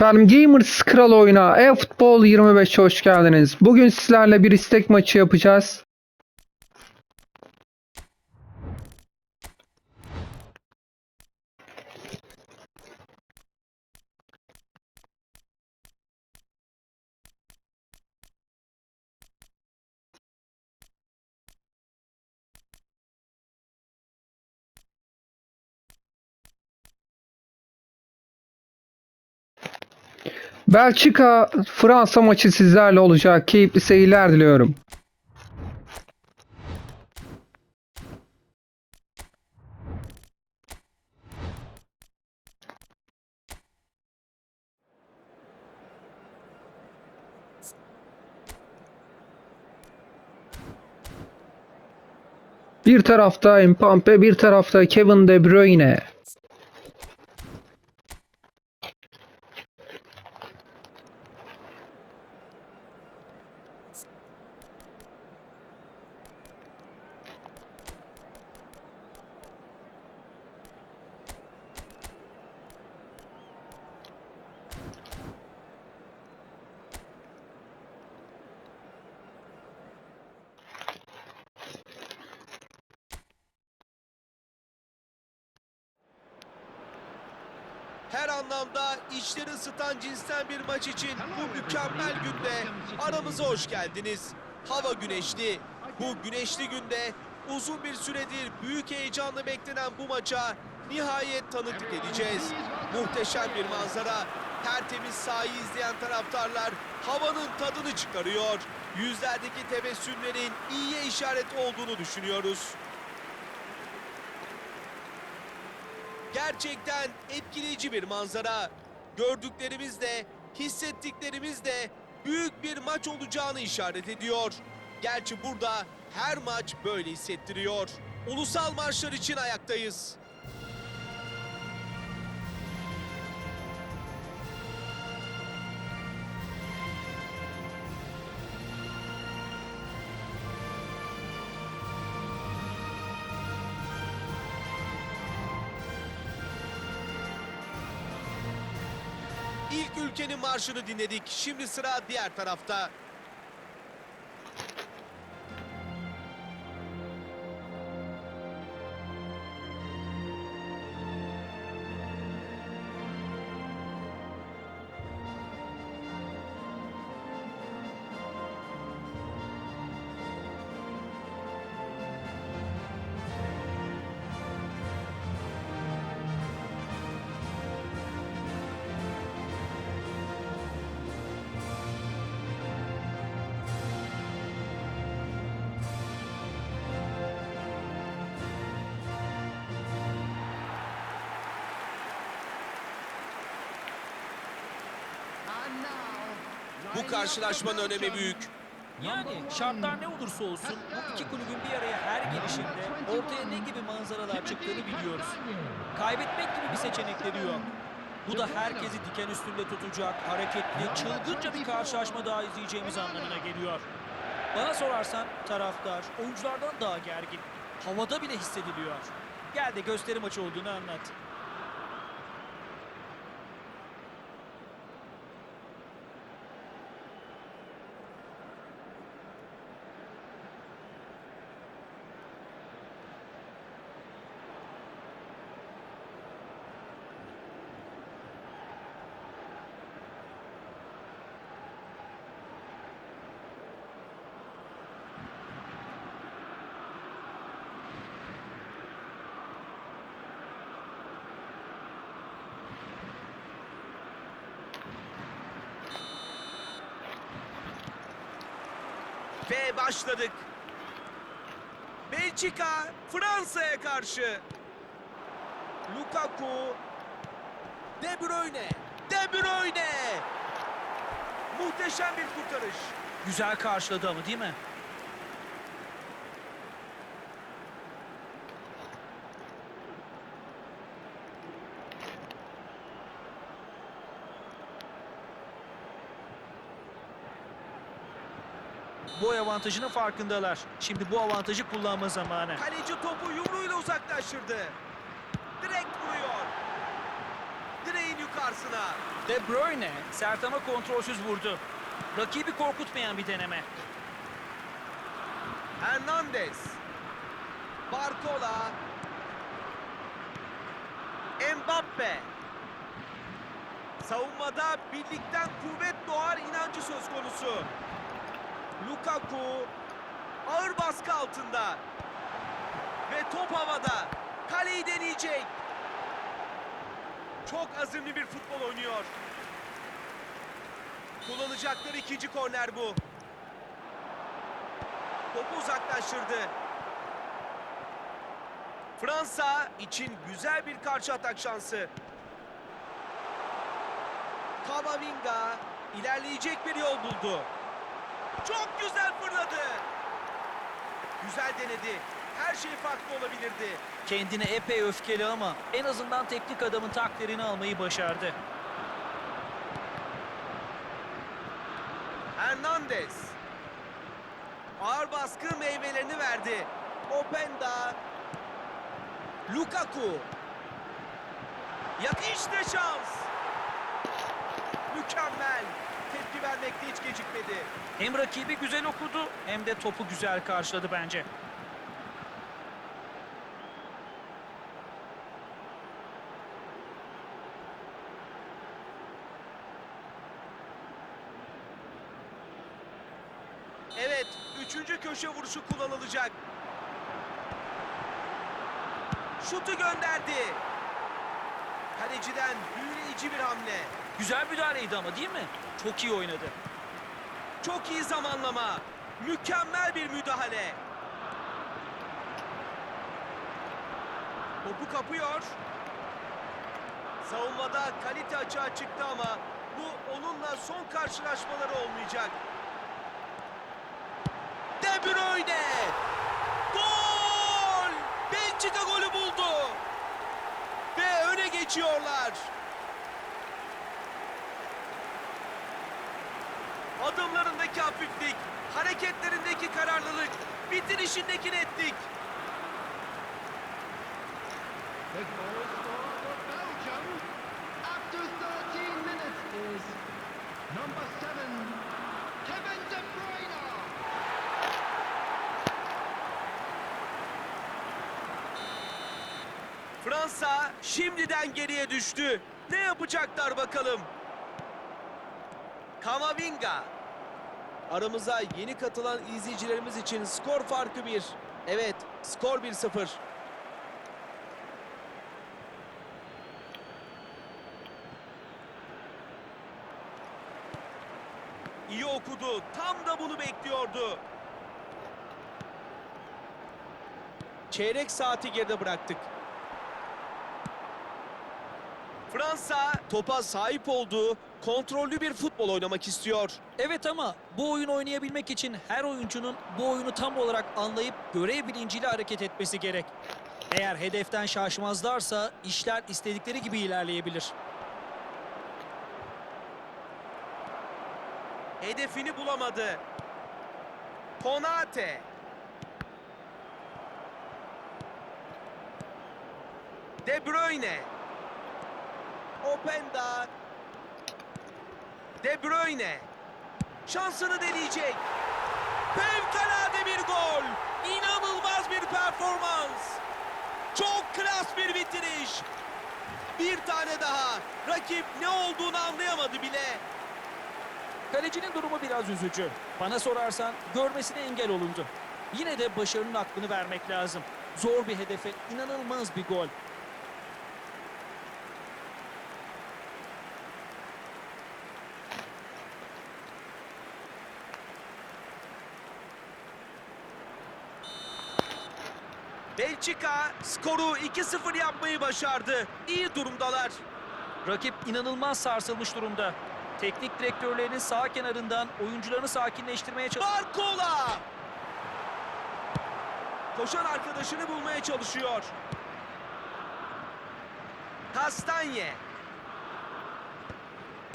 Efendim Gamers Kral oyuna e-futbol 25'e hoş geldiniz. Bugün sizlerle bir istek maçı yapacağız. Belçika Fransa maçı sizlerle olacak. Keyifli seyirler diliyorum. Bir tarafta Mbappe, bir tarafta Kevin De Bruyne. Her anlamda içleri ısıtan cinsten bir maç için bu mükemmel günde aramıza hoş geldiniz. Hava güneşli. Bu güneşli günde uzun bir süredir büyük heyecanla beklenen bu maça nihayet tanıklık edeceğiz. Muhteşem bir manzara. Tertemiz sahayı izleyen taraftarlar havanın tadını çıkarıyor. Yüzlerdeki tebessümlerin iyiye işaret olduğunu düşünüyoruz. Gerçekten etkileyici bir manzara. Gördüklerimiz de, hissettiklerimiz de büyük bir maç olacağını işaret ediyor. Gerçi burada her maç böyle hissettiriyor. Ulusal marşlar için ayaktayız. Marşını dinledik. Şimdi sıra diğer tarafta. Bu karşılaşmanın önemi büyük. Yani şartlar ne olursa olsun bu iki kulübün bir araya her gelişinde ortaya ne gibi manzaralar çıktığını biliyoruz. Kaybetmek gibi bir seçenekleri yok. Bu da herkesi diken üstünde tutacak, hareketli, çılgınca bir karşılaşma daha izleyeceğimiz anlamına geliyor. Bana sorarsan taraftar oyunculardan daha gergin. Havada bile hissediliyor. Gel de gösteri maçı olduğunu anlat. Ve başladık. Belçika Fransa'ya karşı. Lukaku. De Bruyne. De Bruyne. Muhteşem bir kurtarış. Güzel karşıladı ama değil mi? Bu avantajının farkındalar. Şimdi bu avantajı kullanma zamanı. Kaleci topu yumruğuyla uzaklaştırdı. Direkt vuruyor. Direğin yukarısı. karşısına. De Bruyne sert ama kontrolsüz vurdu. Rakibi korkutmayan bir deneme. Hernandez. Barcola. Mbappe. Savunmada birlikten kuvvet doğar inancı söz konusu. Lukaku ağır baskı altında. Ve top havada. Kaleyi deneyecek. Çok azimli bir futbol oynuyor. Kullanacakları ikinci korner bu. Topu uzaklaştırdı. Fransa için güzel bir karşı atak şansı. Kamavinga ilerleyecek bir yol buldu. Çok güzel fırladı. Güzel denedi. Her şey farklı olabilirdi. Kendine epey öfkeli ama en azından teknik adamın takdirini almayı başardı. Hernandez. Ağır baskı meyvelerini verdi. Openda. Lukaku. Ya işte şans. Mükemmel. Tepki vermekte hiç gecikmedi. Hem rakibi güzel okudu hem de topu güzel karşıladı bence. Evet, üçüncü köşe vuruşu kullanılacak. Şutu gönderdi. Kaleciden büyüleyici bir hamle. Güzel müdahaleydi ama değil mi? Çok iyi oynadı. Çok iyi zamanlama. Mükemmel bir müdahale. Topu kapıyor. Savunmada kalite açığa çıktı ama bu onunla son karşılaşmaları olmayacak. De Bruyne! Gol! Belçika golü buldu. Ve öne geçiyorlar. Adımlarındaki hafiflik, hareketlerindeki kararlılık, bitirişindeki netlik. The goal scorer for Belgium after 13 minutes is number seven, Kevin De Bruyne. Fransa şimdiden geriye düştü. Ne yapacaklar bakalım? Kamavinga. Aramıza yeni katılan izleyicilerimiz için skor farkı 1. Evet, skor 1-0. İyi okudu. Tam da bunu bekliyordu. Çeyrek saati geride bıraktık. Fransa topa sahip olduğu kontrollü bir futbol oynamak istiyor. Evet ama bu oyun oynayabilmek için her oyuncunun bu oyunu tam olarak anlayıp görev bilinciyle hareket etmesi gerek. Eğer hedeften şaşmazlarsa işler istedikleri gibi ilerleyebilir. Hedefini bulamadı. Konate. De Bruyne. Openda. De Bruyne. Şansını deneyecek. Fevkalade bir gol. İnanılmaz bir performans. Çok klas bir bitiriş. Bir tane daha. Rakip ne olduğunu anlayamadı bile. Kalecinin durumu biraz üzücü. Bana sorarsan görmesine engel olundu. Yine de başarının hakkını vermek lazım. Zor bir hedefe inanılmaz bir gol. Belçika skoru 2-0 yapmayı başardı. İyi durumdalar. Rakip inanılmaz sarsılmış durumda. Teknik direktörlerinin sağ kenarından oyuncularını sakinleştirmeye çalışıyor. Barcola! Koşan arkadaşını bulmaya çalışıyor. Kastanye.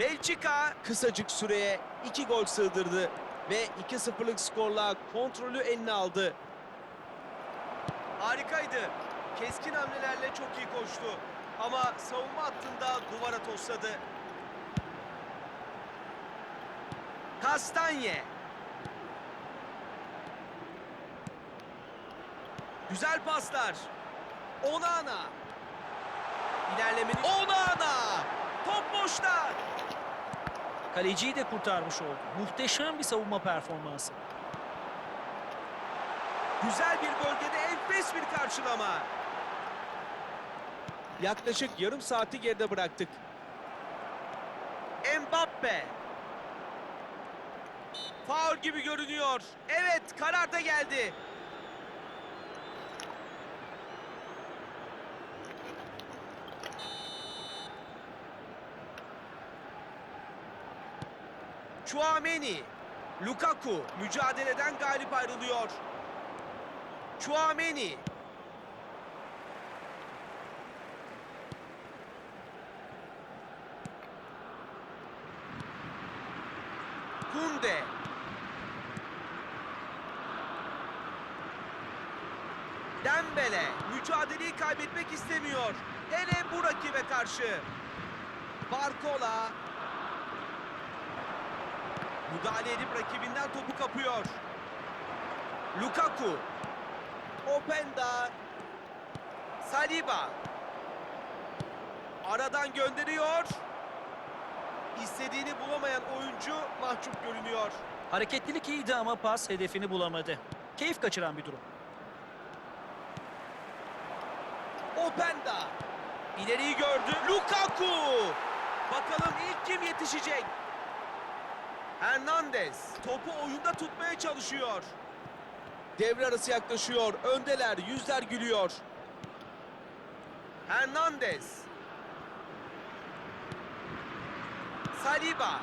Belçika kısacık süreye 2 gol sığdırdı ve 2-0'lık skorla kontrolü eline aldı. Harikaydı. Keskin hamlelerle çok iyi koştu. ama savunma hattında duvara tosladı. Kastanye. Güzel paslar. Onana. İlerlemenin Onana. Top boşta. Kaleciyi de kurtarmış oldu. Muhteşem bir savunma performansı. Güzel bir bölgede enfes bir karşılama. Yaklaşık yarım saati geride bıraktık. Mbappe. Faul gibi görünüyor. Evet karar da geldi. Chouameni. Lukaku mücadeleden galip ayrılıyor. Chouameni. Kunde. Dembele mücadeleyi kaybetmek istemiyor. Hele bu rakibe karşı. Barcola müdahale edip rakibinden topu kapıyor. Lukaku Openda Saliba aradan gönderiyor. İstediğini bulamayan oyuncu mahcup görünüyor. Hareketlilik iyiydi ama pas hedefini bulamadı. Keyif kaçıran bir durum. Openda ileriyi gördü. Lukaku bakalım ilk kim yetişecek? Hernandez topu oyunda tutmaya çalışıyor. Devre arası yaklaşıyor. Öndeler, yüzler gülüyor. Hernandez. Saliba.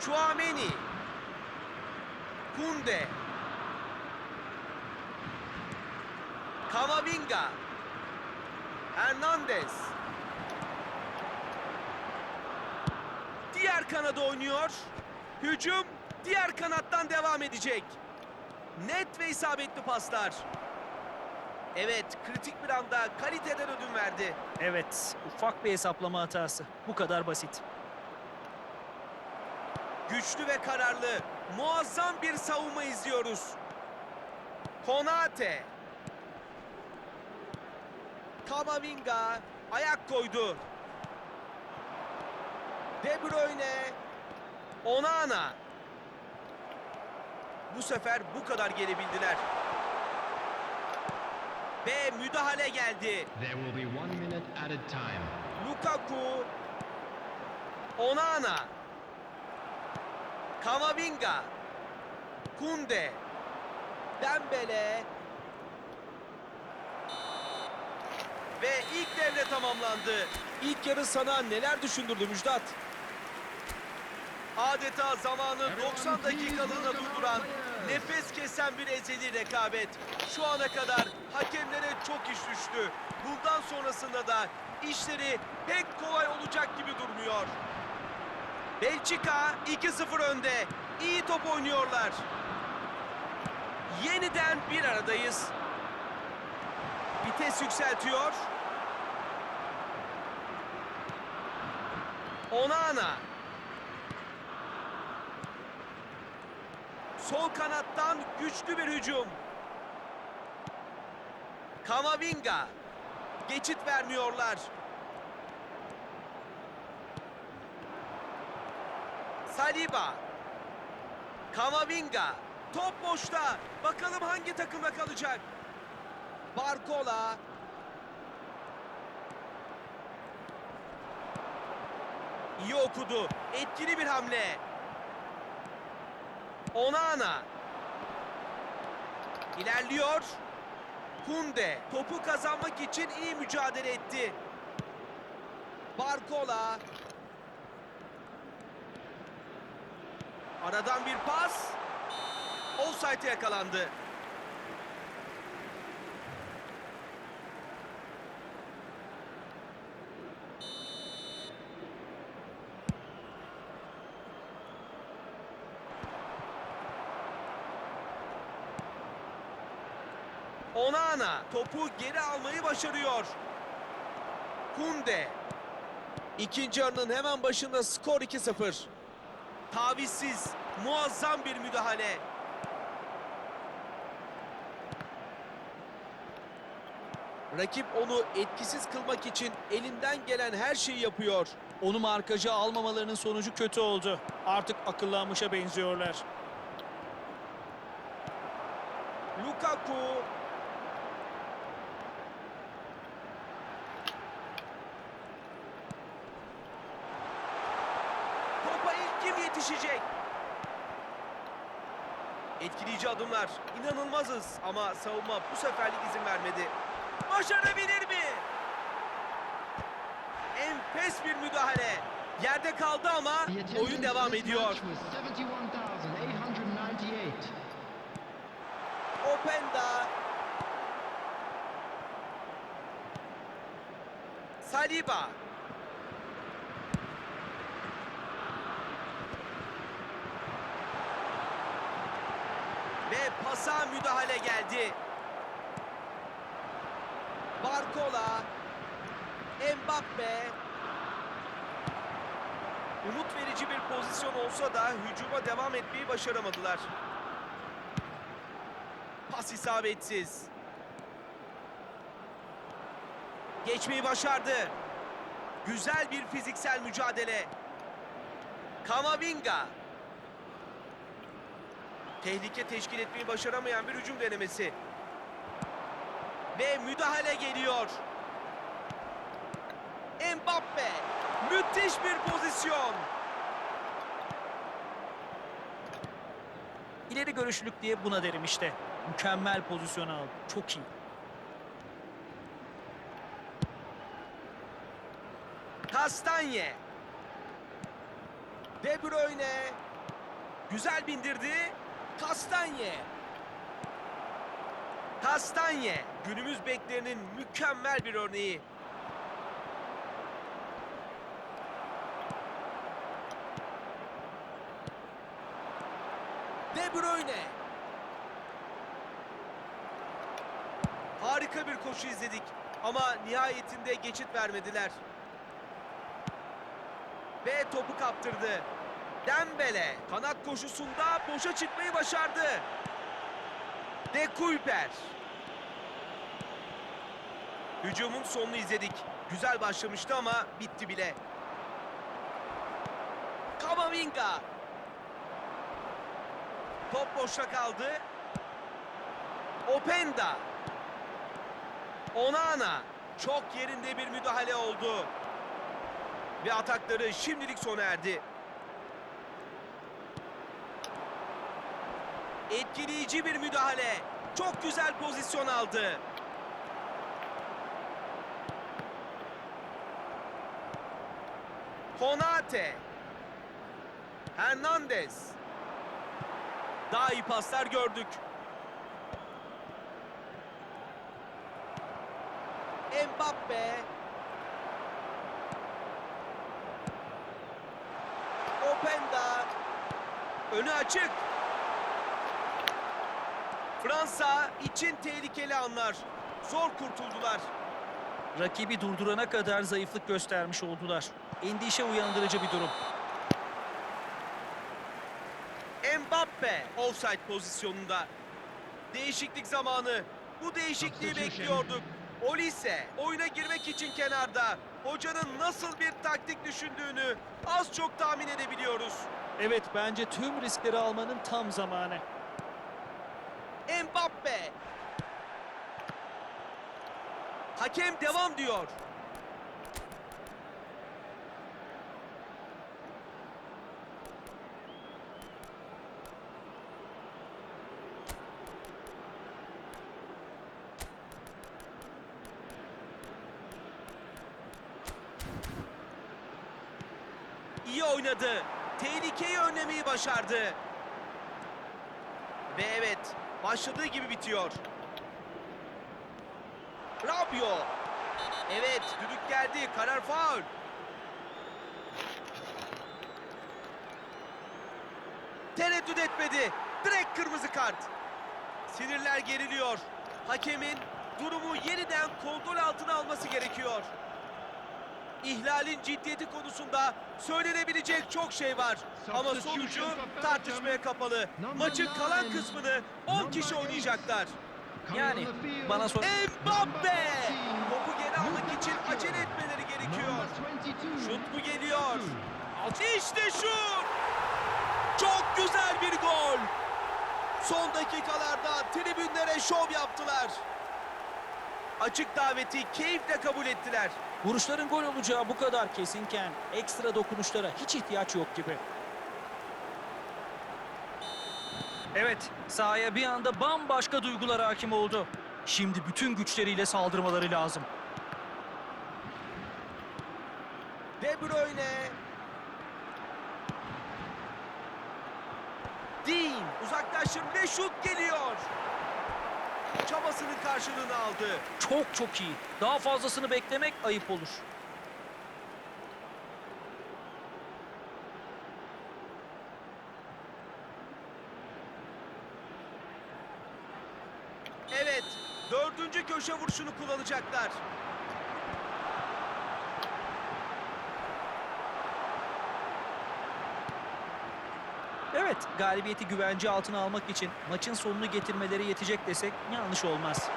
Chouameni. Kunde. Kamavinga. Hernandez. Diğer kanada oynuyor. Hücum diğer kanattan devam edecek. Net ve isabetli paslar. Evet, kritik bir anda kaliteden ödün verdi. Evet, ufak bir hesaplama hatası. Bu kadar basit. Güçlü ve kararlı, muazzam bir savunma izliyoruz. Konate. Kamavinga ayak koydu. De Bruyne. Onana. Bu sefer bu kadar gelebildiler. Ve müdahale geldi. There will be one minute at a time. Lukaku. Onana. Kamavinga. Kunde. Dembele. Ve ilk devre tamamlandı. İlk yarı sana neler düşündürdü Müjdat? Adeta zamanı 90 dakikalığına durduran, nefes kesen bir ezeli rekabet. Şu ana kadar hakemlere çok iş düştü. Bundan sonrasında da işleri pek kolay olacak gibi durmuyor. Belçika 2-0 önde. İyi top oynuyorlar. Yeniden bir aradayız. Vites yükseltiyor. Onana. Sol kanattan güçlü bir hücum. Kamavinga. Geçit vermiyorlar. Saliba. Kamavinga. Top boşta. Bakalım hangi takımda kalacak. Barcola. İyi okudu. Etkili bir hamle. Onana. İlerliyor. Kunde topu kazanmak için iyi mücadele etti. Barcola. Aradan bir pas. Offside'e yakalandı. Onana topu geri almayı başarıyor. Kunde. İkinci yarının hemen başında skor 2-0. Tavizsiz, muazzam bir müdahale. Rakip onu etkisiz kılmak için elinden gelen her şeyi yapıyor. Onu markaja almamalarının sonucu kötü oldu. Artık akıllanmışa benziyorlar. Lukaku. Topa ilk kim yetişecek? Etkileyici adımlar. İnanılmazız ama savunma bu seferlik izin vermedi. Başarabilir mi? Enfes bir müdahale. Yerde kaldı ama oyun devam ediyor. match was 71,898. Openda. Saliba. Ve pasa müdahale geldi. Barcola. Mbappe. Umut verici bir pozisyon olsa da hücuma devam etmeyi başaramadılar. Pas isabetsiz. Geçmeyi başardı. Güzel bir fiziksel mücadele. Kamavinga. Tehlike teşkil etmeyi başaramayan bir hücum denemesi. Ve müdahale geliyor. Mbappe. Müthiş bir pozisyon. İleri görüşlülük diye buna derim işte. Mükemmel pozisyon aldı. Çok iyi. Kastanye. De Bruyne. Güzel bindirdi. Kastanye. Kastanye. Günümüz beklerinin mükemmel bir örneği. De Bruyne. Harika bir koşu izledik ama nihayetinde geçit vermediler. Ve topu kaptırdı. Dembele kanat koşusunda boşa çıkmayı başardı. De Kuyper. Hücumun sonunu izledik. Güzel başlamıştı ama bitti bile. Kamavinga. Top boşta kaldı. Openda. Onana. Çok yerinde bir müdahale oldu. Ve atakları şimdilik sona erdi. Etkileyici bir müdahale. Çok güzel pozisyon aldı. Konate. Hernandez. Daha iyi paslar gördük. Mbappe. Openda. Önü açık. Fransa için tehlikeli anlar. Zor kurtuldular. Rakibi durdurana kadar zayıflık göstermiş oldular. Endişe uyandırıcı bir durum. Mbappe offside pozisyonunda. Değişiklik zamanı. Bu değişikliği bekliyorduk. Olise oyuna girmek için kenarda. Hocanın nasıl bir taktik düşündüğünü az çok tahmin edebiliyoruz. Evet bence tüm riskleri almanın tam zamanı. Mbappe. Hakem devam diyor. İyi oynadı. Tehlikeyi önlemeyi başardı. Ve evet, başladığı gibi bitiyor. Rabiot. Evet, düdük geldi. Karar faul. Tereddüt etmedi. Direkt kırmızı kart. Sinirler geriliyor. Hakemin durumu yeniden kontrol altına alması gerekiyor. İhlalin ciddiyeti konusunda söylenebilecek çok şey var. Ama sonucu tartışmaya kapalı. Maçın kalan kısmını 10 kişi oynayacaklar. Yani bana sor... Mbappe! Topu geri almak için acele etmeleri gerekiyor. Şut mu geliyor? İşte şut! Çok güzel bir gol. Son dakikalarda tribünlere şov yaptılar. Açık daveti keyifle kabul ettiler. Vuruşların gol olacağı bu kadar kesinken ekstra dokunuşlara hiç ihtiyaç yok gibi. Evet, sahaya bir anda bambaşka duygular hakim oldu. Şimdi bütün güçleriyle saldırmaları lazım. De Bruyne. Dean uzaklaştır ve şut geliyor. Çabasının karşılığını aldı. Çok çok iyi. Daha fazlasını beklemek ayıp olur. Evet, dördüncü köşe vuruşunu kullanacaklar. Evet, galibiyeti güvence altına almak için maçın sonunu getirmeleri yetecek desek yanlış olmaz.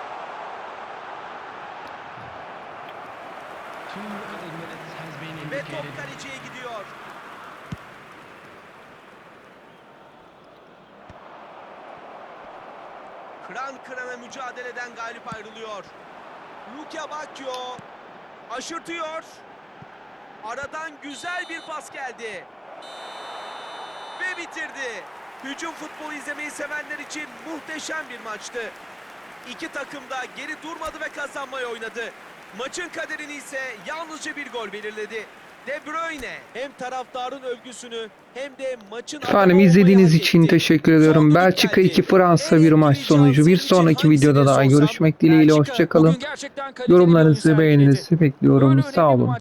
Ve top kaleciye gidiyor. Kıran kırana mücadeleden galip ayrılıyor. Luka Bacchio aşırtıyor. Aradan güzel bir pas geldi. Ve bitirdi. Hücum futbolu izlemeyi sevenler için muhteşem bir maçtı. İki takım da geri durmadı ve kazanmayı oynadı. Maçın kaderini ise yalnızca bir gol belirledi. De Bruyne hem taraftarın övgüsünü hem de maçın Efendim izlediğiniz için teşekkür ediyorum. Son Belçika düdük 2 geldi. Fransa 1 maç sonucu. Bir sonraki videoda daha görüşmek dileğiyle. Hoşçakalın. bir Yorumlarınızı beğeninizi bekliyorum. Sağ bir olun.